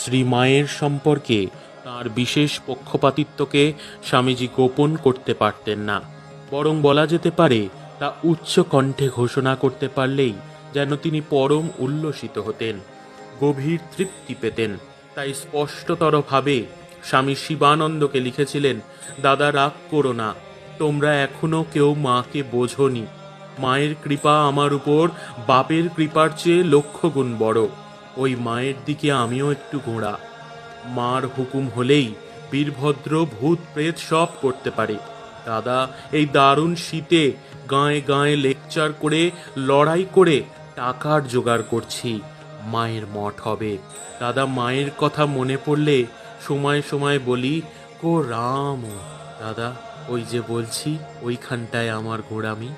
শ্রী মায়ের সম্পর্কে তার বিশেষ পক্ষপাতিত্বকে স্বামীজি গোপন করতে পারতেন না। বরং বলা যেতে পারে, তা উচ্চ কণ্ঠে ঘোষণা করতে পারলেই যেন তিনি পরম উল্লসিত হতেন, গভীর তৃপ্তি পেতেন। তাই স্পষ্টতরভাবে স্বামী শিবানন্দকে লিখেছিলেন, দাদা, রাগ করো না, তোমরা এখনও কেউ মাকে বোঝনি। মায়ের কৃপা আমার উপর, বাপের কৃপার চেয়ে লক্ষ গুণ বড়। ওই মায়ের দিকে আমিও একটু ঘোড়া মার হুকুম হলেই বীরভদ্র ভূত প্রেত সব করতে পারে। দাদা, এই দারুণ শীতে গাঁয়ে গাঁয়ে লেকচার করে, লড়াই করে টাকার জোগাড় করছি। মায়ের মঠ হবে। দাদা, মায়ের কথা মনে পড়লে সময় সময় বলি, কো রাম দাদা, ওই যে বলছি, ওইখানটায় আমার ঘোড়ামি